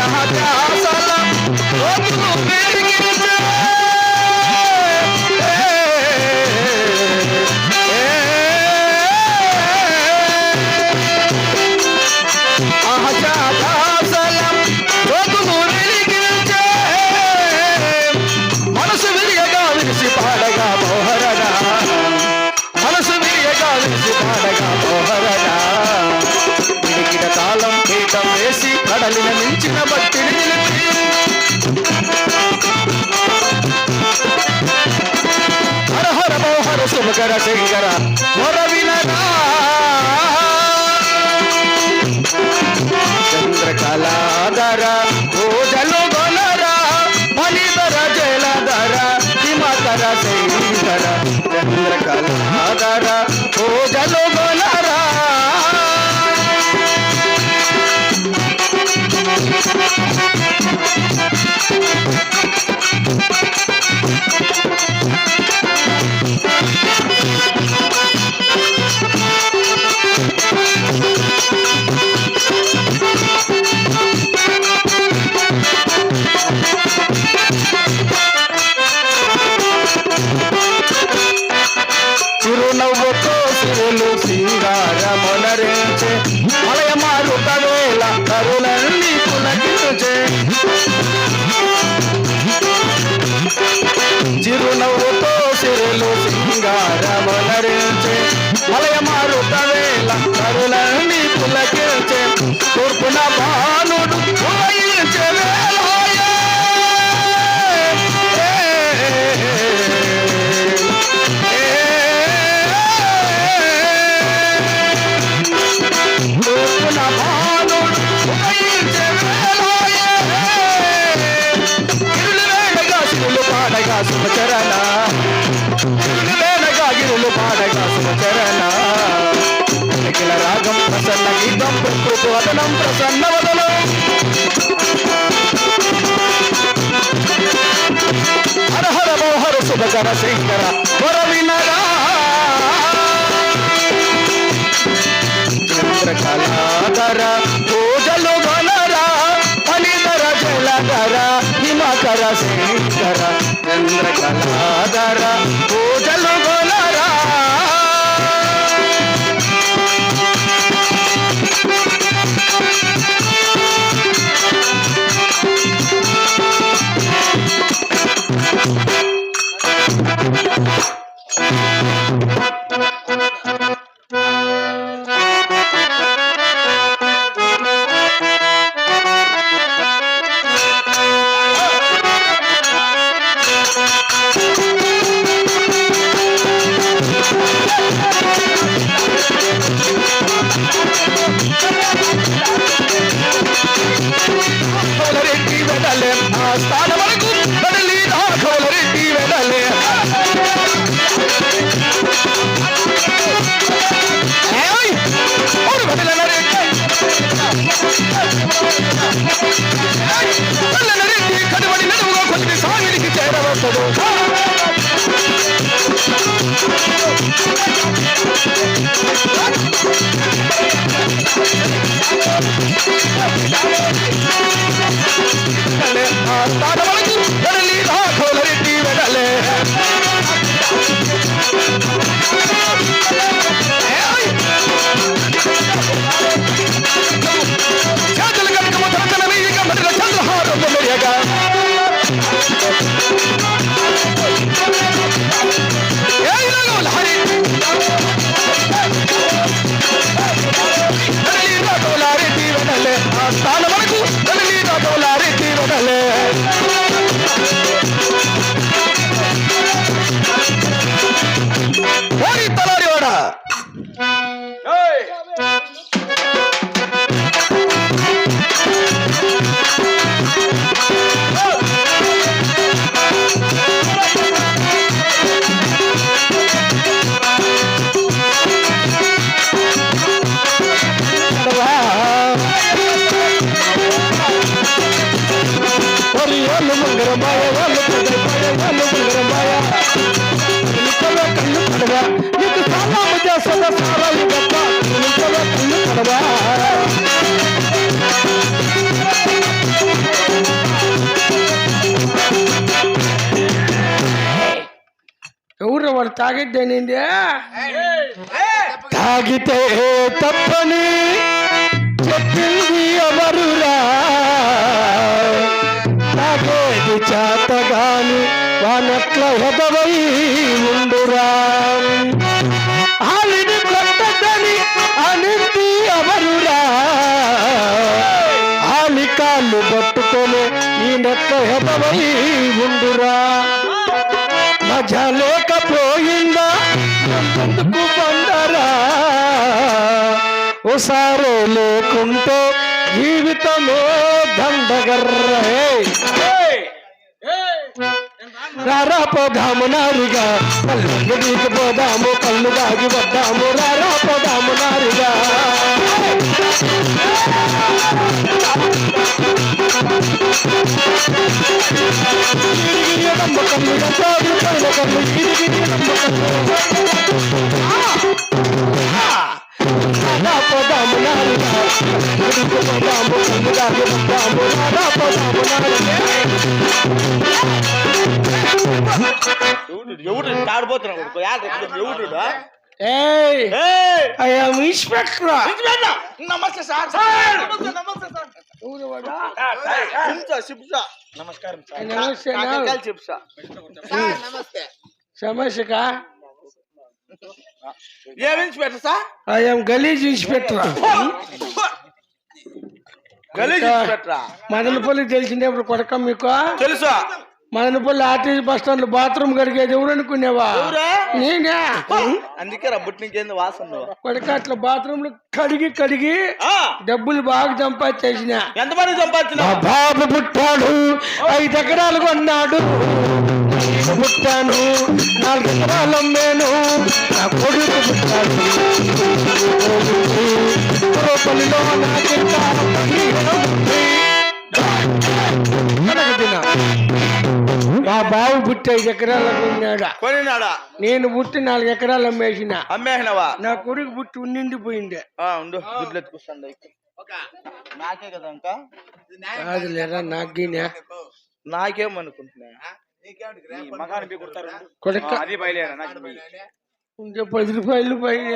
चाहता శుభకర శంకర మొర వినరా చంద్రకళాధర పూజలు గొలరా ఫలిధర జలధర హిమకర శంకర చంద్రకళాధర పూజలు పాడగా శుభచరణ గిరులు వేడగా గిరులు పాడగా శుభచరణ అఖిల రాగం ప్రసన్న గీతం ప్రకృతి వదనం ప్రసన్న వదనం. హర హర మోహర శుభకర శంకర వర వినరా. చంద్రకళాధర పూజలు గొలరా ఫలిధర జలధర హిమకర శంకర చంద్రకళాధర పూజలు ಸ್ಥಾನ ವರೆಗೂ ನಡಲಿ ದಾಖಲರಿಟ್ಟಿ ವೆಡಲೆ ಅವರು ಬದಲನರಿ ಬದಲನರಿ ಕಡಮಡಿ ನಡುವ ಕೊಟ್ಟು ಸಾವಿರಿಗೆ ಸೇರಬಹುದು Thank you. Hasta luego. ఎవరు వాడు తాగిద్దేనండి తాగితే తప్పని చెప్పింది ఎవరురా? తాగేది చేతగాని వానట్ల ఎదవై ఉండురా. కాళ్ళు పట్టుకొని ఈ నెక్క ఎదవై ఉండురా. మజా లేకపోయిందా? ఎందుకు పండరా? ఓసారే లేకుంటే జీవితమే దండగర్రే. రారా పోదాము నారిగా. కళ్ళు దిగి పోదాము కళ్ళు దాగి వద్దాము. రారా పోదాము నారిగా. ఎవడు ఎవడు ఎవడు ఐ ఆమ్ ఇన్స్పెక్టర్ నమస్తే సార్ నమస్తే సార్ నమస్కారం నమస్తే సమస్యక? ఏం ఇన్స్పెక్టర్ సార్? గలీజ్ ఇన్స్పెక్టర్. గలీజ్ ఇన్స్పెక్టరా? మదనపల్లి తెలిసిందే ఇప్పుడు కొడక మీకు? తెలుసా? Madanapalle RTC bus stand bathroom కడిగేది ఎవరు అనుకునేవా? ఎవరా? నేనే. అందుకే రబ్బుట్ నీకేంది వాసన? కొడక అట్లా బాత్రూమ్లో కడిగి కడిగి డబ్బులు బాగా సంపాదించేసిన. ఎంత మంది మా సంపాదించినావు బాబు పుట్టాడు ఐదు ఎకరాలు కొన్నాడు. నేను పుట్టాను నాలుగు ఎకరాలు అమ్మాను. నా కొడుకు పుట్టాడు. పల్లిలో మా బాబు పుట్టి ఐదు ఎకరాలకు ఉన్నాడు? కొనినాడా? నేను పుట్టి నాలుగు ఎకరాలు అమ్మేసిన. అమ్మేసినవా? నా కొడుకు పుట్టి ఉండింది పోయింది ఆ, ఉండు దుడ్లు ఎత్తుకొస్తాను నాకే కదా ఇంకా? కాదు. లేరా నాగినా నాకేం అనుకుంటున్నా ఈ మగానికి కొడతారు? ఉండు. కొడక అది బయలుదేరా నాకు బయలు. ఇంకా పది రూపాయలు పైన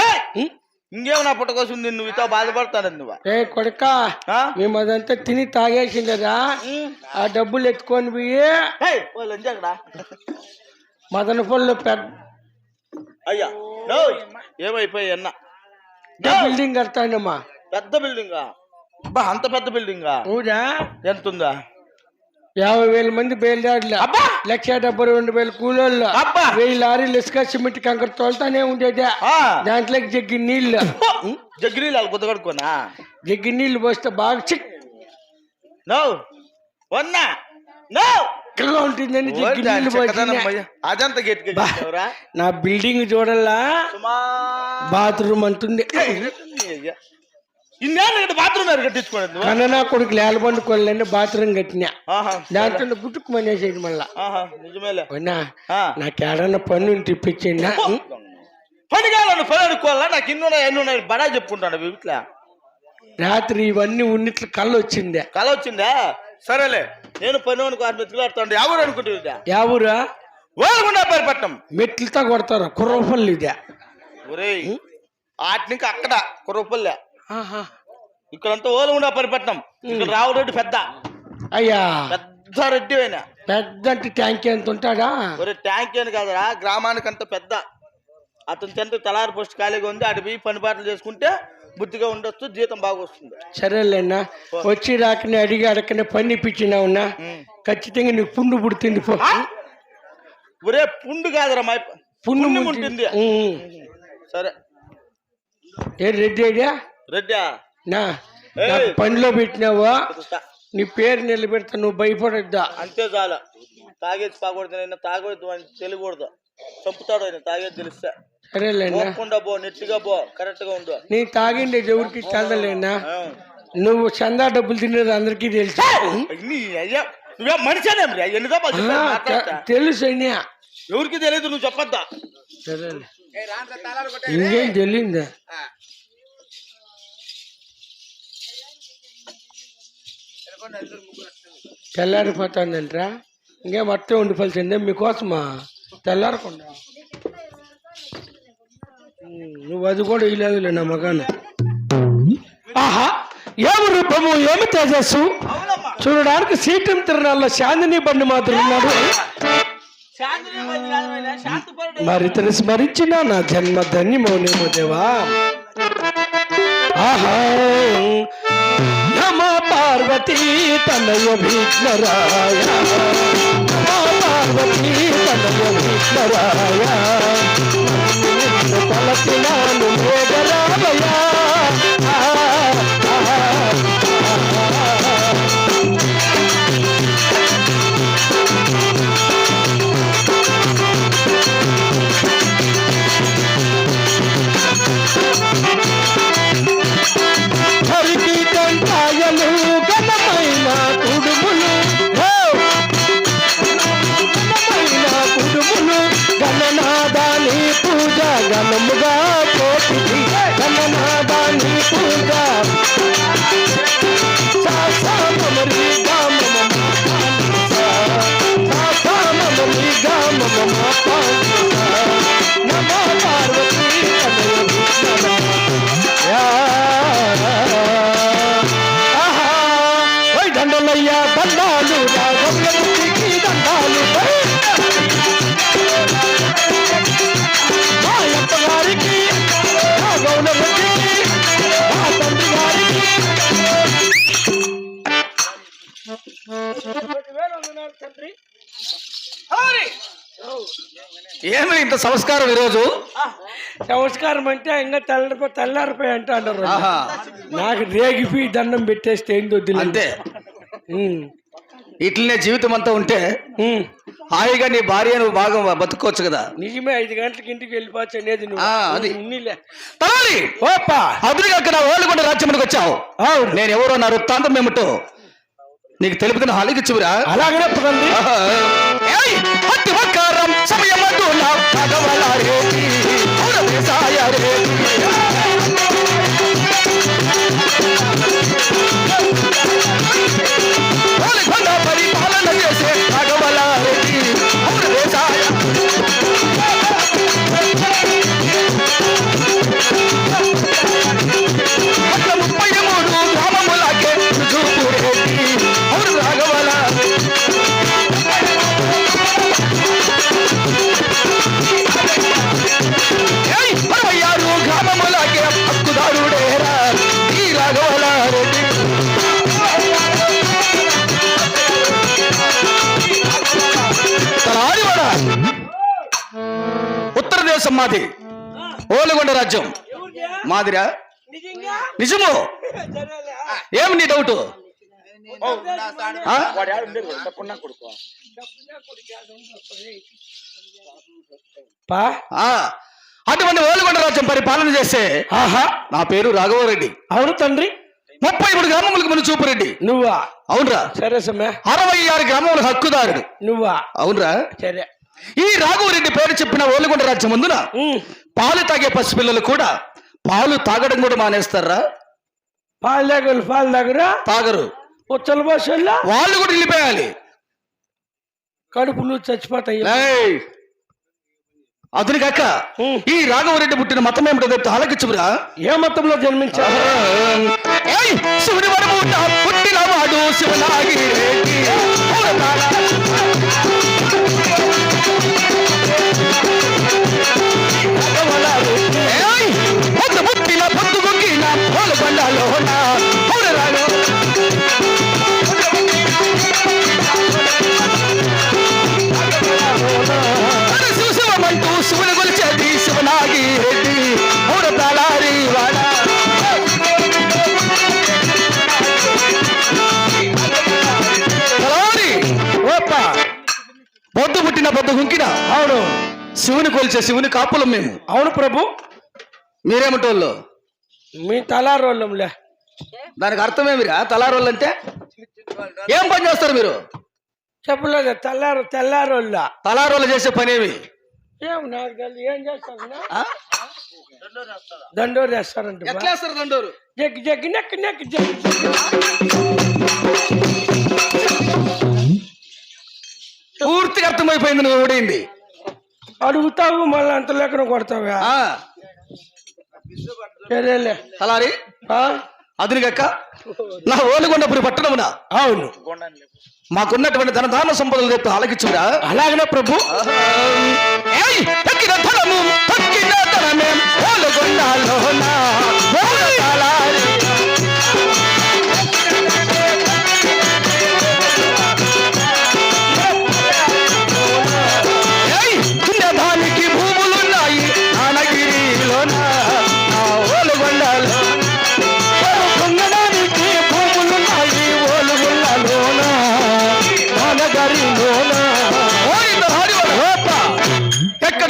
ఏయ్! ఇంకేం నా పుట్టకోసం నువ్వు ఇతో బాధపడతాను నువ్వు. ఏ కొడక? మేము అదంతా తిని తాగేసిందరా ఆ డబ్బులు ఎత్తుకొని పోయి అక్కడ. మదన పళ్ళు పెద్ద అయ్యా నో ఏమైపోయి అన్న? బిల్డింగ్ కడతానమ్మా. పెద్ద బిల్డింగా? అంత పెద్ద బిల్డింగా? ఊరా? ఎంత ఉందా యాభై వేల మంది బయలుదేరలే. అబ్బా! లక్ష డెబ్బై రెండు వేల కూలోళ్ళు. అబ్బా! వెయ్యి లారీలు ఇసుక సిమెంట్ కంకర తోలుతానే ఉండేది దాంట్లోకి జగ్గి నీళ్ళు. జగ్గిరి వాళ్ళు గుద్దగడుకోనా జగ్గి నీళ్ళు పోస్తే బాగా నో. వన్నా. నో. చిక్కగా ఉంటుందని జగ్గి నీళ్ళు అదంతా గట్టిగా. నా బిల్డింగ్ చూడల్లా సుమా. బాత్రూమ్ అంటుంది. ఇన్నేళ్ళు బాత్రూమ్ నువ్వు? కన్ననా కొడుకు లేలబండు కొల్లని బాత్రూమ్ కట్టినా. ఆహా. దాంట్లో గుట్టుకు మనేసేది మళ్ళా ఆ. నాకేడన్నా పన్ను ఇప్పించిందా పని కావాలని పని అనుకోవాలా నాకు ఇన్ని ఉన్నాయి ఎన్ని ఉన్నాయి బడా చెప్పుకుంటాను వీటిలో రాత్రి ఇవన్నీ ఉన్నట్లు కళ్ళు వచ్చిందే కళ వచ్చిందా సరేలే నేను పని అనుకో మెతుకులాడుతాను ఎవరు అనుకుంటుందా ఎవరా ఓలగుండా పరిపట్నం. మెట్లతో కొడతారు? కుర్రపల్లి ఇదే ఒరేయ్ ఆటి అక్కడ కుర్రపల్లె. ఇక్కడంతా ఓలగుండా పరిపట్నం. ఇక్కడ రావురెడ్డి పెద్ద. అయ్యా. పెద్ద రెడ్డి అయినా పెద్ద అంటే ట్యాంక్ ఎంత ఉంటాడా? ఒరే ట్యాంక్ అని కాదురా గ్రామానికి అంత పెద్ద. అతని తింటే తలారి పోస్ట్ ఖాళీగా ఉంది అటు పోయి పని పాటలు చేసుకుంటే బుద్ధిగా ఉండొచ్చు జీతం బాగా వస్తుంది. సరేలేనా వచ్చి రాకనే అడిగి అడగనే పని ఇప్పించినావునా ఉమ్. ఖచ్చితంగా నీకు పుండు పుడుతుంది పో. ఒరే పుండు కాదురా మా పుండు ఉంటుంది. సరే. ఏ రెడ్డి అయ్యా? రెడ్డా. నా పనిలో పెట్టినావా. నీ పేరు నిలబెడతా నువ్వు భయపడొద్దా? అంతే చాలు. తాగేది తాగకూడదు ఆయన తాగొద్దు అని తెలియకూడదు. చంపుతాడు ఆయన తాగేది తెలిస్తే. సరేలేనా పో నెట్టిగా పో కరెక్ట్గా ఉండు. నీ తాగిండే ఎవరికి చదలేనా. నువ్వు చందా డబ్బులు తినేది అందరికీ తెలుసు. అయ్యా నువ్వే మనిషినే తెలుసు అన్య ఎవరికి తెలియదు నువ్వు చెప్పొద్దా? సరేలే. ఇంకేం తెలియదా తెల్లారిపోతుందంటరా. ఇంకేం అట్టే ఉండిపోవాల్సిందే మీకోసమా? తెల్లారకుండా. నువ్వు అది కూడా ఇలేదులే నా మగాను. ఆహా ఏమి రూపము ఏమి తేజస్సు? చూడడానికి సీతం తిరణాల్లో శాంతిని బండి మాత్రం ఉన్నాడు. మరి ఇతను స్మరించిన నా జన్మ ధన్యమౌనేమో దేవా. ఆహా. పార్వతీ తనయ భీష్మరాయ నమ పార్వతీ తనయ భీష్మరాయ తలసినాను మేఘరామయా నమ్ముగా ఏమి ఇంత సంస్కారం ఈరోజు? నమస్కారం అంటే ఇంకా తెల్లారిపోయి తెల్లారిపోయి అంటే ఆహా. నాకు రేగిపోయి దండం పెట్టేస్తే ఏం వద్దులే అంతే. ఇట్లనే జీవితం అంతా ఉంటే. హాయిగా నీ భార్య నువ్వు బాగా బతుకోవచ్చు కదా. నిజమే ఐదు గంటలకి ఇంటికి వెళ్ళిపోవచ్చు అనేది అది. తలాలి ఓపా! అదురుగా ఓళ్ళగొండ రాజ్యమునికి వచ్చావు. నేను ఎవరో నా వృత్తాంతం ఏమిటో నీకు తెలుపుతున్న హాలికి చివరా అలాగే చెప్పకండి ఏయ్! అతి వక్కారం సమయమటు నా భగవలారేటి, ఔరవేశాయరేటి. ఓలిగొండ పరిపాలన చేసే దేశం మాది. ఓలుగొండ రాజ్యం. మాదిరా? నిజము. ఏమి నీ డౌట్? అటువంటి ఓలుగొండ రాజ్యం పరిపాలన చేస్తే ఆహా. నా పేరు రాఘవరెడ్డి. అవును తండ్రి. ముప్పై మూడు గ్రామములకు మన చూపురెడ్డి. నువ్వా? అవునరా? సరే సమ్మె. అరవై ఆరు గ్రామముల హక్కుదారుడు. నువ్వా? అవునరా? సరే. ఈ రాఘవరెడ్డి పేరు చెప్పిన ఓలుగొండ రాజ్యం ముందున. పాలు తాగే పసిపిల్లలు కూడా పాలు తాగడం కూడా మానేస్తారా? పాలు దగ్గర పాలు దగ్గర తాగరు. ఉచ్చల భాషల్లో వాళ్ళు కూడా వెళ్ళిపోయాలి కడుపులు చచ్చిపోతాయి! అతని కాక. ఈ రాఘవరెడ్డి పుట్టిన మతం ఏమిటో చెప్తే ఆలకిచ్చురా ఏ మతంలో జన్మించారు? ఏయ్! శివుని వరముట పుట్టిన వాడు శివనాగి రెడ్డి కొలిచే శివుని కాపులం మేము. అవును ప్రభు. మీరేమిటోళ్ళు? మీ తలారోళ్ళంలే. దానికి అర్థమేమిరా? తలారోళ్ళు అంటే ఏం పని చేస్తారు మీరు? చెప్పలేదు తెల్లారు తెల్లారోళ్ళ. తలారోలు చేసే పనేమి? ఏం నాకు తెలియదు ఏం చేస్తారు? దండోరు. ఎట్లా వేస్తారు దండోరు? Jaggi Jaggi neck neck Jaggi. పూర్తిగా అర్థమైపోయింది నువ్వు ఓడింది అడుగుతావు మళ్ళీ అంత లెక్కన కొడతావా? ఆ, సరేలే? అదునిగక్క నా ఓలుగొండపురి పట్టణమున అవును. మాకున్నటువంటి ధన దాన సంపదలు చెప్పి ఆలకించురా అలాగనే ప్రభు. తక్కిన ధనము తక్కిన ధనమే ఓలుగొండలోన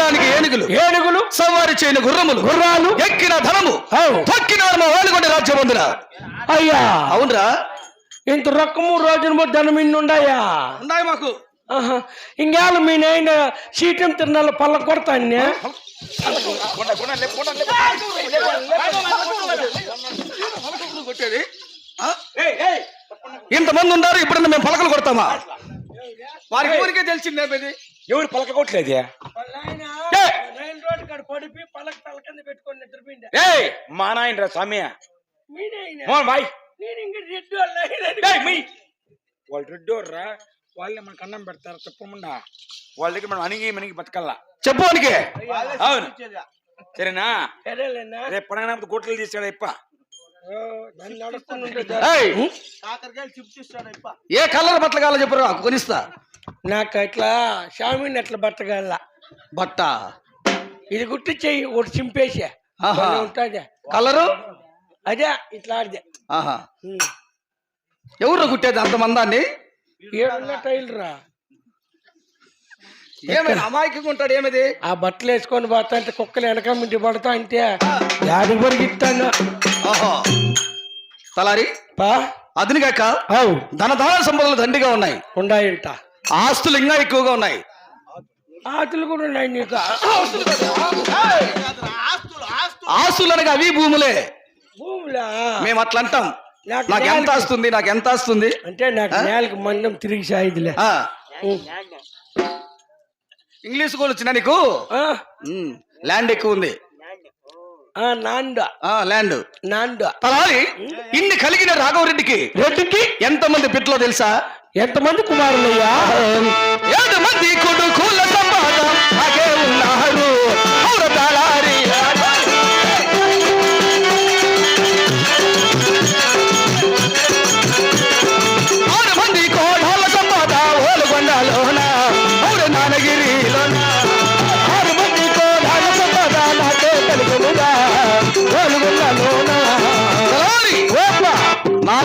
ఎక్కడానికి ఏనుగులు ఏనుగులు సవారి చేయని గుర్రములు గుర్రాలు ఎక్కిన ధనము. తొక్కిన మా ఓలుగొండ రాజ్యమందున. అయ్యా. అవునరా? ఇంత రొక్కము రోజున ధనం ఇన్నుండయా ఉన్నాయి మాకు. ఇంకేళ్ళు మీ నాయన సీటం తిరణాలు పళ్ళ కొట్టేది ఇంతమంది ఉన్నారు ఇప్పుడు మేము పలకలు కొడతామా? వారికి ఊరికే తెలిసిందే ఎవరు పలకగొట్టలేదే? మా నాయన రా రెడ్డి వాళ్ళ ఏయ్, మీ వాళ్ళు మనకు అన్నం పెడతారు తప్పకుండా వాళ్ళ దగ్గర మనం అణిగి మణిగి బతకల్లా చెప్పు అవును. సరేనా? రేపు పండగ గొట్టలు తీసుకెళ్ళ ఇప్ప. ఏ కలర్ బట్టలు కావాలో చెప్పరు కొనిస్తా. నాకు అట్లా షామీని అట్లా బట్టగల బట్ట? ఇది గుట్టి చెయ్యి ఒకటి చింపేసా. ఆహా. ఉంటుంది. కలరు? అదే ఇట్లా ఆడితే ఆహా ఎవరు కుట్టేది అంత మందాన్ని? ఏడున్న టైల్ రా ఏమైనా అమాయకంగా ఉంటాడు ఏమిది? ఆ బట్టలు వేసుకొని పోతా అంటే కుక్కలు వెనక ముందు పడతా అంటే యాడికి పరిగిస్తాను తలారి? పా. అదినిగాక అవు. ధన దాన సంపదలు దండిగా ఉన్నాయి. ఉండాయంట. ఆస్తులు ఇంకా ఎక్కువగా ఉన్నాయి. ఆతులు కూడా ఉన్నాయి నీకు. ఆస్తులు ఆస్తులు ఆస్తులు. అనగా అవి భూములే. భూములా? మేము అట్లా అంటాం. నాకు ఎంత వస్తుంది నాకు ఎంత వస్తుంది అంటే నాకు నేలకి మందం తిరిగి సాయిదిలే. ఇంగ్లీష్ కూడా వచ్చినా నీకు? ల్యాండ్ ఎక్కువ ఉంది. ఆ, నాండ. ఆ ల్యాండ్. నాండ. తలారి ఇన్ని కలిగిన రాఘవరెడ్డికి రెడ్డికి? ఎంతమంది పిట్లో తెలుసా? ఎంతమంది కుమారులయ్యా? ఏడు మంది కొడుకుల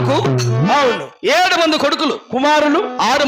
నాకు అవును. ఏడు మంది కొడుకులు. కుమారులు. ఆరు